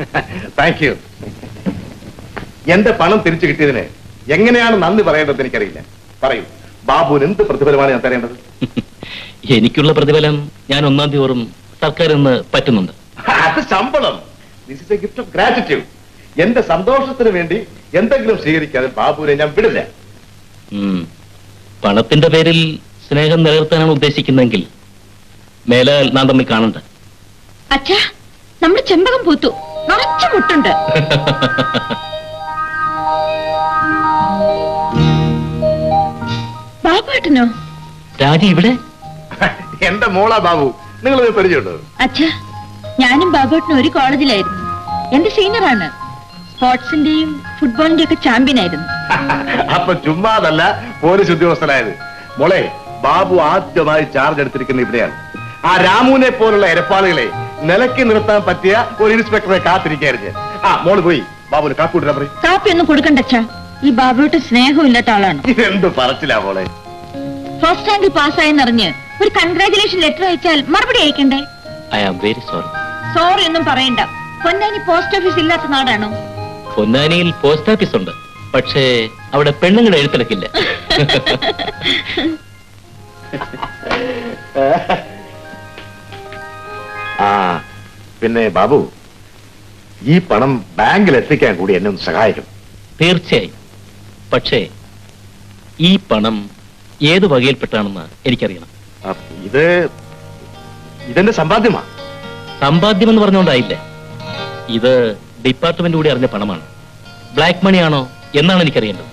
Thank you എന്റെ പണം തിരിച്ചു കിട്ടിയതിന് എങ്ങനെയാണ് നന്ദി പറയേണ്ടത് എനിക്കറിയില്ല. പറയൂ ബാബുവിന് എന്ത് പ്രതിഫലമാണ് ഞാൻ തരേണ്ടത്? എനിക്കുള്ള പ്രതിഫലം ഞാൻ ഒന്നാം തീയതി ഓറും സർക്കാരിൽ നിന്ന് പറ്റുന്നുണ്ട്. അത് ശമ്പളം. This is a gift of gratitude എന്റെ സന്തോഷത്തിന് വേണ്ടി എന്തെങ്കിലും സ്വീകരിക്കാതെ ബാബുവിനെ ഞാൻ വിടില്ല. ഉം. പണത്തിന്റെ പേരിൽ സ്നേഹം നിലനിർത്താനാണ് ഉദ്ദേശിക്കുന്നതെങ്കിൽ മേലാൽ നാം തമ്മിൽ കാണണ്ട. അച്ഛാ നമ്മുടെ ചെമ്പകം പൂത്തു. നിറച്ചു മുട്ടുണ്ട്. ബാബുവേട്ടനോ? രാജി ഇവിടെ? എന്റെ മോളാ ബാബു. നിങ്ങൾ പരിചയമുണ്ടോ? അച്ഛാ ഞാനും ബാബുവേട്ടനും ഒരു കോളേജിലായിരുന്നു. എന്റെ സീനിയറാണ്. സ്പോർട്സിന്റെയും ഫുട്ബോളിന്റെയും ഒക്കെ ചാമ്പ്യൻ ആയിരുന്നു അപ്പൊ ചുമ്മാതല്ല പോലീസ് ഉദ്യോഗസ്ഥനായത്. മോളെ ബാബു ആദ്യമായി ചാർജ് എടുത്തിരിക്കുന്ന ഇവിടെയാണ്. ആ രാമുവിനെ പോലുള്ള എരപ്പാളുകളെ നിലയ്ക്ക് നിർത്താൻ പറ്റിയ ഒരു ഇൻസ്പെക്ടറെ കാത്തിരിക്കായിരുന്നു. ആ മോൾ പോയി. ബാബുന് കാക്കൂട്ടാ പറയും. കാപ്പി ഒന്നും കൊടുക്കണ്ട ഈ സ്നേഹം സ്നേഹമില്ലാത്ത ആളാണ്. എന്ത് പറച്ചില്ല മോളെ? ഫസ്റ്റ് റാങ്കിൽ പാസ്സായെന്നറിഞ്ഞ് ഒരു കൺഗ്രാചുലേഷൻ ലെറ്റർ അയച്ചാൽ മറുപടി അയക്കണ്ടേ? I am very sorry sorry ഒന്നും പറയണ്ട. പൊന്നാനി പോസ്റ്റ് ഓഫീസ് ഇല്ലാത്ത നാടാണോ? പൊന്നാനിയിൽ പോസ്റ്റ് ഓഫീസ് ഉണ്ട്. പക്ഷേ അവിടെ പെണ്ണുങ്ങളെ എഴുത്തിലക്കില്ല ആ പിന്നെ ബാബു ഈ പണം ബാങ്കിൽ എത്തിക്കാൻ കൂടി എന്നെ ഒന്ന് സഹായിക്കും തീർച്ചയായും. പക്ഷേ ഈ പണം ഏത് വകയിൽപ്പെട്ടാണെന്ന് എനിക്കറിയണം. ഇത് ഇതെന്റെ സമ്പാദ്യമാ. സമ്പാദ്യം എന്ന് പറഞ്ഞുകൊണ്ടായില്ലേ? ഇത് ഡിപ്പാർട്ട്മെന്റ് കൂടി അറിഞ്ഞ പണമാണ്. ബ്ലാക്ക് മണി ആണോ എന്നാണ് എനിക്കറിയേണ്ടത്.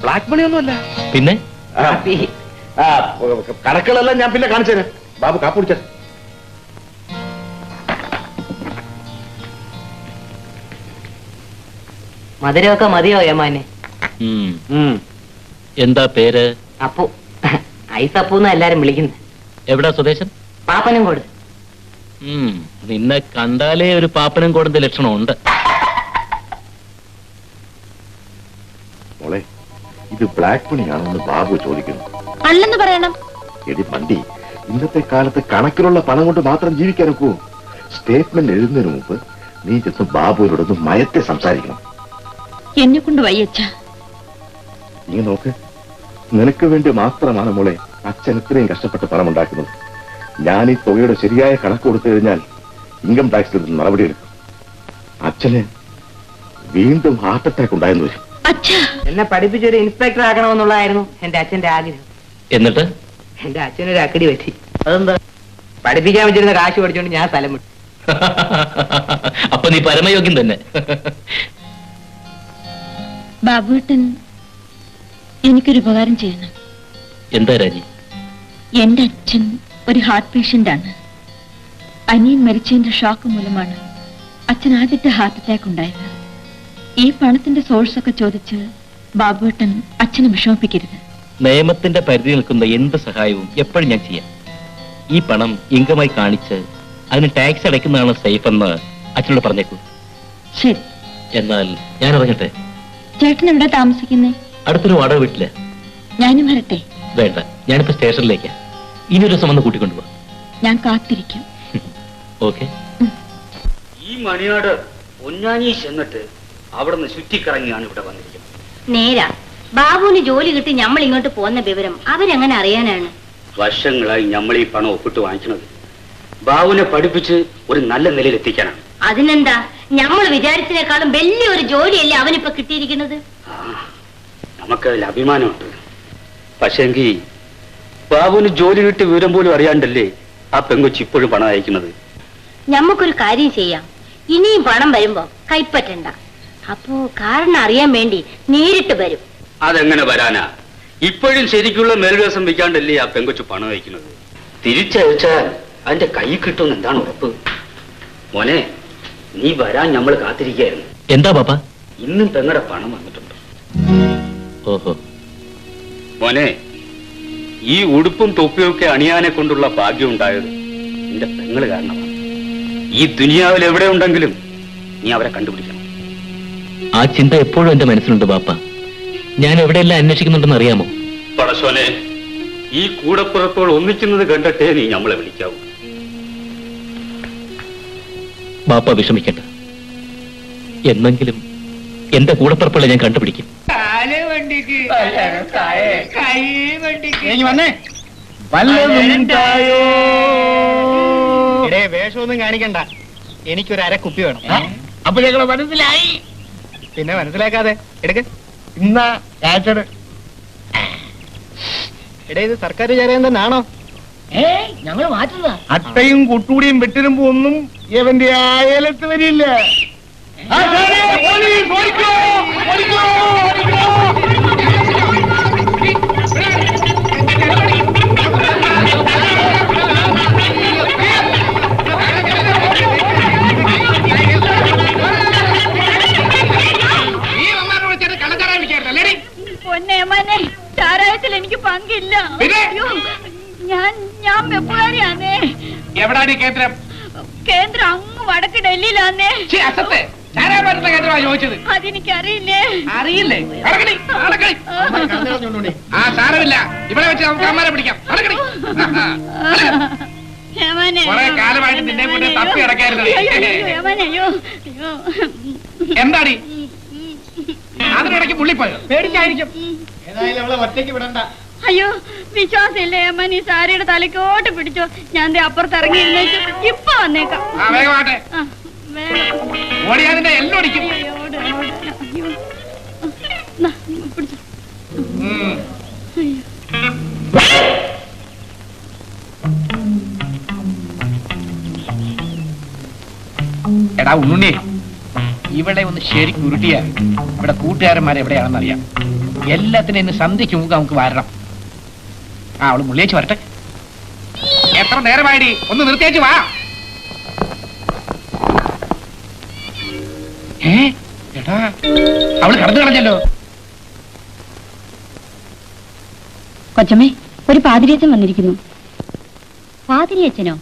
ബ്ലാക്ക് മണി ഒന്നുമല്ല പിന്നെ? ആ, ആ, കണക്കുകളെല്ലാം ഞാൻ പിന്നെ കാണിച്ചു തരാം ബാബു കാപ്പ് മധുരമൊക്കെ മതിയോ യമാനെ? ഉം. എന്താ പേര്? അപ്പു. ഐസ് അപ്പു എല്ലാരും വിളിക്കുന്നത് എവിടാ സ്വദേശം? പാപ്പനും കൊടു ഉം. നിന്നെ കണ്ടാലേ ഒരു പാപ്പനും കോടന്റെ ലക്ഷണമുണ്ട്. മോളെ ഇത് ബ്ലാക്ക് മണിയാണെന്ന് ബാബു ചോദിക്കുന്നു. അല്ലെന്ന് പറയണം. എടി മണ്ടി ഇന്നത്തെ കാലത്ത് കണക്കിലുള്ള പണം കൊണ്ട് മാത്രം ജീവിക്കാൻ ഒക്കൂ സ്റ്റേറ്റ്മെന്റ് എഴുതുന്നതിന് മുമ്പ് നീ ചെന്ന് ബാബുവിനോടൊന്ന് മയത്തെ സംസാരിക്കണം. എന്നെ കൊണ്ട് വയ്യച്ച നീ നോക്ക്. നിനക്ക് വേണ്ടി മാത്രമാണ് മോളെ അച്ഛൻ ഇത്രയും കഷ്ടപ്പെട്ട് പണം ഉണ്ടാക്കുന്നത്. ഞാൻ ഈ തുകയുടെ ശരിയായ കണക്ക് കൊടുത്തു കഴിഞ്ഞാൽ ഇൻകം ടാക്സിൽ നിന്ന് നടപടി എടുക്കും. അച്ഛന് വീണ്ടും ഹാർട്ട് അറ്റാക്ക് ഉണ്ടായെന്ന് വരും. എന്നെ പഠിപ്പിച്ചൊരു ഇൻസ്പെക്ടർ ആക്കണമെന്നുള്ളതായിരുന്നു എന്റെ അച്ഛന്റെ ആഗ്രഹം. എന്നിട്ട്? എന്റെ അച്ഛനൊരു അക്കടി പറ്റി. അതെന്താ? പഠിപ്പിക്കാൻ വെച്ചിരുന്ന കാശ് പഠിച്ചോണ്ട് ഞാൻ സ്ഥലം വിട്ടു. അപ്പൊ നീ പരമയോഗ്യം തന്നെ. ബാബുവേട്ടൻ എനിക്കൊരു ഉപകാരം ചെയ്യണം. എന്താ രാജി? എന്റെ അച്ഛൻ ഒരു ഹാർട്ട് പേഷ്യന്റ് ആണ്. അനിയൻ മരിച്ചതിന്റെ ഷോക്ക് മൂലമാണ് അച്ഛൻ ആദ്യത്തെ ഹാർട്ട് അറ്റാക്ക് ഉണ്ടായത്. ഈ പണത്തിന്റെ സോഴ്സ് ഒക്കെ ചോദിച്ച് ബാബുവേട്ടൻ അച്ഛനെ വിഷമിപ്പിക്കരുത്. നിയമത്തിന്റെ പരിധി നിൽക്കുന്ന എന്ത് സഹായവും എപ്പോഴും ഞാൻ ചെയ്യാം. ഈ പണം ഇംഗമായി കാണിച്ച് അതിന് ടാക്സ് അടയ്ക്കുന്നതാണ് സേഫ് എന്ന് അച്ഛനോട് പറഞ്ഞേക്കൂ. ശരി. എന്നാൽ ഞാൻ ഇറങ്ങട്ടെ? ചേട്ടൻ എവിടെ താമസിക്കുന്നേ? അടുത്തൊരു വാടക വീട്ടിൽ. ഞാനും വരട്ടെ. വേണ്ട ഞാനിപ്പോ സ്റ്റേഷനിലേക്കാ. ഇനി ഒരു ദിവസം വന്ന് കൂട്ടിക്കൊണ്ടുപോവാ ഞാൻ കാത്തിരിക്കും. ഓക്കെ. ഈ മണിയാട് പൊന്നാനി ചെന്നിട്ട് അവിടെ നിന്ന് ചുറ്റിക്കറങ്ങിയാണ് ഇവിടെ വന്നിരിക്കുന്നത്. നേരാ. ബാബുവിന് ജോലി കിട്ടി നമ്മൾ ഇങ്ങോട്ട് പോന്ന വിവരം അവരെങ്ങനെ അറിയാനാണ്? വർഷങ്ങളായി നമ്മൾ ഈ പണം ഒപ്പിട്ട് വാങ്ങിക്കുന്നത് ബാബുവിനെ പഠിപ്പിച്ച് ഒരു നല്ല നിലയിൽ എത്തിക്കാനാണ് അതിനെന്താ? നമ്മൾ വിചാരിച്ചതിനേക്കാളും വലിയൊരു ജോലിയല്ലേ അവനിപ്പോ കിട്ടിയിരിക്കുന്നത്? നമുക്കതിൽ അഭിമാനമുണ്ട്. പക്ഷെങ്കിൽ ബാബുവിന് ജോലി കിട്ടിയ വിവരം പോലും അറിയാണ്ടല്ലേ ആ പെങ്കൊച്ച് ഇപ്പോഴും പണം അയക്കുന്നത്? ഞമ്മക്കൊരു കാര്യം ചെയ്യാം. ഇനിയും പണം വരുമ്പോ കൈപ്പറ്റണ്ട. അപ്പോ കാരണം അറിയാൻ വേണ്ടി നേരിട്ട് വരും. അതെങ്ങനെ വരാനാ? ഇപ്പോഴും ശരിക്കുള്ള മേൽവ്യാസം വെക്കാണ്ടല്ലേ ആ പെങ്കൊച്ച് പണം അയക്കുന്നത്? തിരിച്ചയച്ചാൽ അതിന്റെ കൈ കിട്ടുമെന്ന് എന്താണ് ഉറപ്പ്? മോനെ നീ വരാൻ നമ്മൾ കാത്തിരിക്കായിരുന്നു എന്താ പാപ്പ? ഇന്നും തങ്ങളുടെ പണം വന്നിട്ടുണ്ട്. ഓഹോ. മോനെ ഈ ഉടുപ്പും തൊപ്പിയൊക്കെ അണിയാനെ കൊണ്ടുള്ള ഭാഗ്യം ഉണ്ടായത് നിന്റെ പെങ്ങൾ കാരണമാണ്. ഈ ദുനിയാവിൽ എവിടെ ഉണ്ടെങ്കിലും നീ അവരെ കണ്ടുപിടിക്കണം. ആ ചിന്ത എപ്പോഴും എന്റെ മനസ്സിലുണ്ട് പാപ്പ. ഞാൻ എവിടെയെല്ലാം അന്വേഷിക്കുന്നുണ്ടെന്ന് അറിയാമോ? പടശോനെ ഈ കൂടപ്പുറത്തോൾ ഒന്നിക്കുന്നത് കണ്ടിട്ടേ നീ നമ്മളെ വിളിക്കാവൂ. ബാപ്പ വിഷമിക്കണ്ട. എന്നെങ്കിലും എന്റെ കൂടപ്പുറപ്പുള്ള ഞാൻ കണ്ടുപിടിക്കും. കാൽ വണ്ടിക്ക്. കൈ വണ്ടിക്ക്. വന്നേ. ഇടേ വേഷമൊന്നും കാണിക്കണ്ട. എനിക്കൊരു അര കുപ്പി വേണം. അപ്പൊ ഞങ്ങൾ മനസ്സിലായി. പിന്നെ മനസ്സിലാക്കാതെ എടുക്ക്. ഇന്നാ കാച്ചട് എടേ ഇത് സർക്കാർ ചാരയം തന്നെയാണോ ഏ ഞങ്ങൾ മാറ്റുന്നതാ. അട്ടയും കുട്ടൂടിയും വെട്ടിരുമ്പോ ഒന്നും ഇവന്റെ അയലത്ത് വരില്ല. എവിടാണ് കേന്ദ്രം? കേന്ദ്രം അങ്ങ് വടക്ക് ഡൽഹിയിലാന്നേ. അസത്തെ ഞാനാ പറഞ്ഞ കേന്ദ്രമാണ് ചോദിച്ചത്? അതെനിക്കറിയില്ലേ. അറിയില്ലേ? നടക്കടി, നടക്കടി. ആ സാരമില്ല. ഇവിടെ വെച്ച് നമുക്ക് അമ്മാരെ പിടിക്കാം. യമനെ, കുറെ കാലമായിട്ട് നിന്നെ കൊണ്ട് തപ്പി അടക്കായിരുന്നു. എന്താടി? അതിനിടയ്ക്ക് പുള്ളിപ്പോയോ? പേടിച്ചായിരിക്കും ഏതായാലും അവളെ ഒറ്റയ്ക്ക് വിടണ്ട. അയ്യോ വിശ്വാസില്ലേ അമ്മ നീ സാരിയുടെ തലക്കോട്ട് പിടിച്ചോ. ഞാൻ അപ്പുറത്ത് ഇറങ്ങി ഇരുന്നേച്ചു ഇപ്പൊ വന്നേക്കാം. എടാ ഉണ്ണി ഇവിടെ ഒന്ന് ശരിക്കും ഉരുട്ടിയ. ഇവിടെ കൂട്ടുകാരന്മാരെ എവിടെയാണെന്നറിയാം എല്ലാത്തിനും ഇന്ന് സന്ധ്യയ്ക്ക് മുമ്പ് നമുക്ക് വരണം. ആ അവൾ മുള്ളിയേച്ച് വരട്ടെ. എത്ര നേരമായിടി? ഒന്ന് നിർത്തിയേച്ച് വാ. ഏ എടാ അവൾ കടന്നു കളഞ്ഞല്ലോ. കൊച്ചമ്മേ ഒരു പാതിരിയച്ചൻ വന്നിരിക്കുന്നു. പാതിരിയച്ചനോ?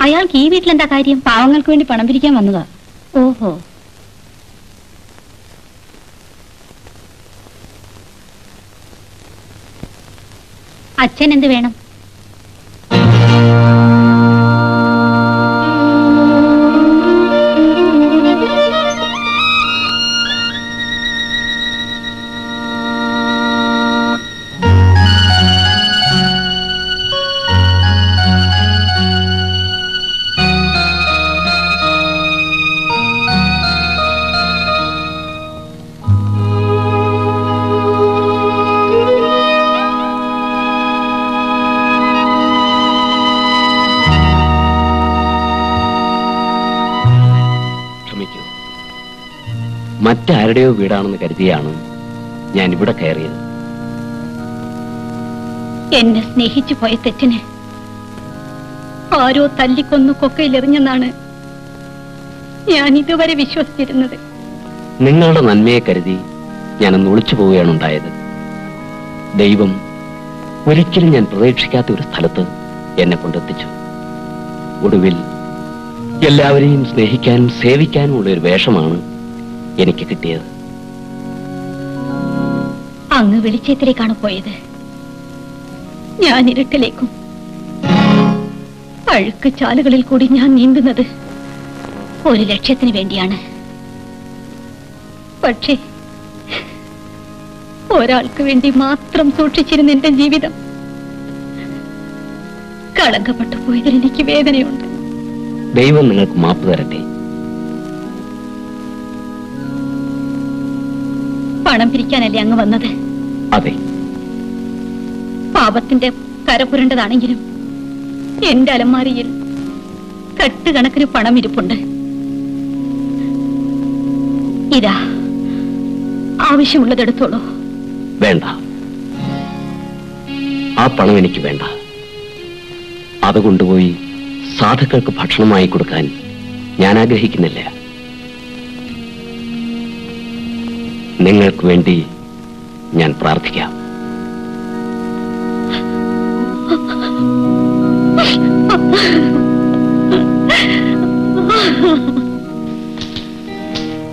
അയാൾക്ക് ഈ വീട്ടിലെന്താ കാര്യം? പാവങ്ങൾക്ക് വേണ്ടി പണം പിരിക്കാൻ വന്നതാ. ഓഹോ. അച്ഛൻ എന്ത് വേണം? മറ്റാരുടെയോ വീടാണെന്ന് കരുതിയാണ് ഞാൻ ഇവിടെ കയറിയത്. എന്നെ സ്നേഹിച്ചു പോയ തെറ്റിന് ആരോ തല്ലിക്കൊന്നു കൊക്കയിലെറിഞ്ഞെന്നാണ് ഞാൻ ഇതുവരെ വിശ്വസിച്ചിരുന്നത്. നിങ്ങളുടെ നന്മയെ കരുതി ഞാനൊന്ന് ഒളിച്ചു പോവുകയാണ് ഉണ്ടായത്. ദൈവം ഒരിക്കലും ഞാൻ പ്രതീക്ഷിക്കാത്ത ഒരു സ്ഥലത്ത് എന്നെ കൊണ്ടെത്തിച്ചു. ഒടുവിൽ എല്ലാവരെയും സ്നേഹിക്കാനും സേവിക്കാനും ഉള്ള ഒരു വേഷമാണ് എനിക്ക് കിട്ടിയത്. അങ്ങ് വെളിച്ചത്തിലേക്കാണ് പോയത്. ഞാൻ ഇരുട്ടിലേക്കും. അഴുക്ക് ചാലുകളിൽ കൂടി ഞാൻ നീന്തുന്നത് ഒരു ലക്ഷ്യത്തിന് വേണ്ടിയാണ്. പക്ഷേ ഒരാൾക്ക് വേണ്ടി മാത്രം സൂക്ഷിച്ചിരുന്ന എന്റെ ജീവിതം കളങ്കപ്പെട്ടു പോയതിൽ എനിക്ക് വേദനയുണ്ട്. ദൈവം നിങ്ങൾക്ക് മാപ്പ് തരട്ടെ. പണം പിരിക്കാനല്ലേ അങ്ങ് വന്നത്? അതെ. പാപത്തിന്റെ കരപുരണ്ടതാണെങ്കിലും എന്റെ അലമാരിയിൽ കെട്ടുകണക്കിന് പണം ഇരിപ്പുണ്ട്. ഇതാ ആവശ്യമുള്ളതെടുത്തോളൂ. വേണ്ട. ആ പണം എനിക്ക് വേണ്ട. അത് കൊണ്ടുപോയി സാധുക്കൾക്ക് ഭക്ഷണമായി കൊടുക്കാൻ ഞാൻ ആഗ്രഹിക്കുന്നില്ല. നിങ്ങൾക്ക് വേണ്ടി ഞാൻ പ്രാർത്ഥിക്കാം.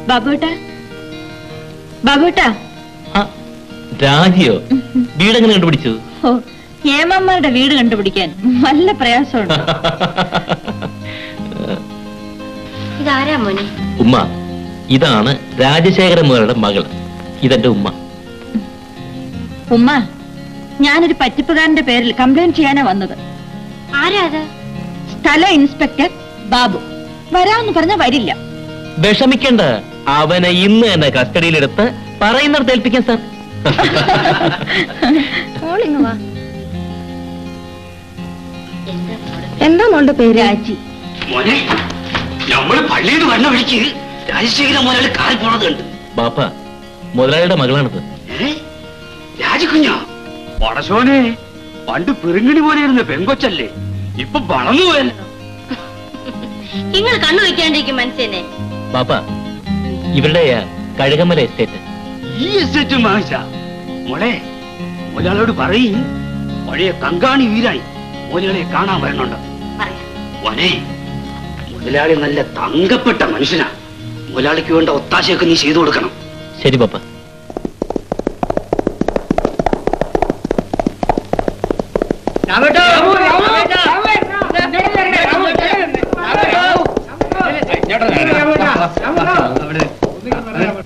ബാബുട്ടാ ബാബുട്ടാ രാജിയോ വീടെങ്ങനെ കണ്ടുപിടിച്ചു? ഓ ഏമാന്മാരുടെ വീട് കണ്ടുപിടിക്കാൻ നല്ല പ്രയാസമുണ്ട്. ഇതാരാ മോനെ ഉമ്മ ഇതാണ് രാജശേഖരമ്മയുടെ മകൾ മകൾ. ഇതെന്റെ ഉമ്മ. ഉമ്മ ഞാനൊരു പറ്റിപ്പുകാരന്റെ പേരിൽ കംപ്ലൈന്റ് ചെയ്യാനാ വന്നത്. ആരാ അത് സ്ഥല ഇൻസ്പെക്ടർ ബാബു. വരാമെന്ന് പറഞ്ഞ വരില്ല. വിഷമിക്കണ്ട. അവനെ ഇന്ന് എന്നെ കസ്റ്റഡിയിലെടുത്ത് പറയുന്നിടത്ത് ഏൽപ്പിക്കാൻ സാർ എന്താ മോളുടെ പേര്? രാജി. മോനെ നമ്മൾ പള്ളിയിൽ നിന്ന് വരണ വഴിക്ക് രാജശേഖര മോനെ കാൽ പോണത് കണ്ട്? ബാപ്പ മുതലാളിയുടെ മകളാണിത്. ഏ? രാജകുഞ്ഞോ? പടശോനെ പണ്ട് പെരുങ്ങിണി പോലെ ഇരുന്ന പെങ്കൊച്ചല്ലേ? ഇപ്പൊ വളർന്നു പോയല്ലോ. നിങ്ങൾ കണ്ണു വെക്കാണ്ടിരിക്കും മനുഷ്യനെ. പാപ്പ ഇവരുടെ കഴുകമല എസ്റ്റേറ്റ് ഈ എസ്റ്റേറ്റും വാങ്ങിച്ച. മോളെ മുതലാളിയോട് പറയും. പഴയ കങ്കാണി വീരായി. മുതലാളിയെ കാണാൻ വരണുണ്ട്. മോനെ മുതലാളി നല്ല തങ്കപ്പെട്ട മനുഷ്യനാ. മുതലാളിക്ക് വേണ്ട ഒത്താശയൊക്കെ നീ ചെയ്തു കൊടുക്കണം. ശരി പപ്പ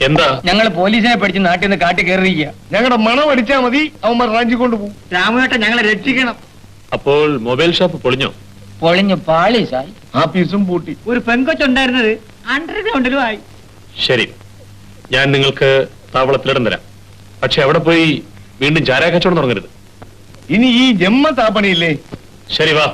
എന്താ ഞങ്ങൾ പോലീസിനെ പഠിച്ച് നാട്ടിൽ നിന്ന് കാട്ടി കയറിയിരിക്കുക ഞങ്ങളുടെ മണം അടിച്ചാ മതി അവന്മാർ റാഞ്ചി കൊണ്ടുപോകും രാമേട്ട ഞങ്ങളെ രക്ഷിക്കണം അപ്പോൾ മൊബൈൽ ഷോപ്പ് പൊളിഞ്ഞോ പൊളിഞ്ഞു പാളി സായി ആ പീസും പൂട്ടി ഒരു പെങ്കൊച്ചുണ്ടായിരുന്നത് അണ്ടർഗ്രൗണ്ടിലും ആയി ശരി ഞാൻ നിങ്ങൾക്ക് താവളത്തിലിടം തരാം. പക്ഷെ അവിടെ പോയി വീണ്ടും ചാരാ കച്ചവടം തുടങ്ങരുത്. ഇനി ഈ ജമ്മ താപണിയില്ലേ ശരി വാ.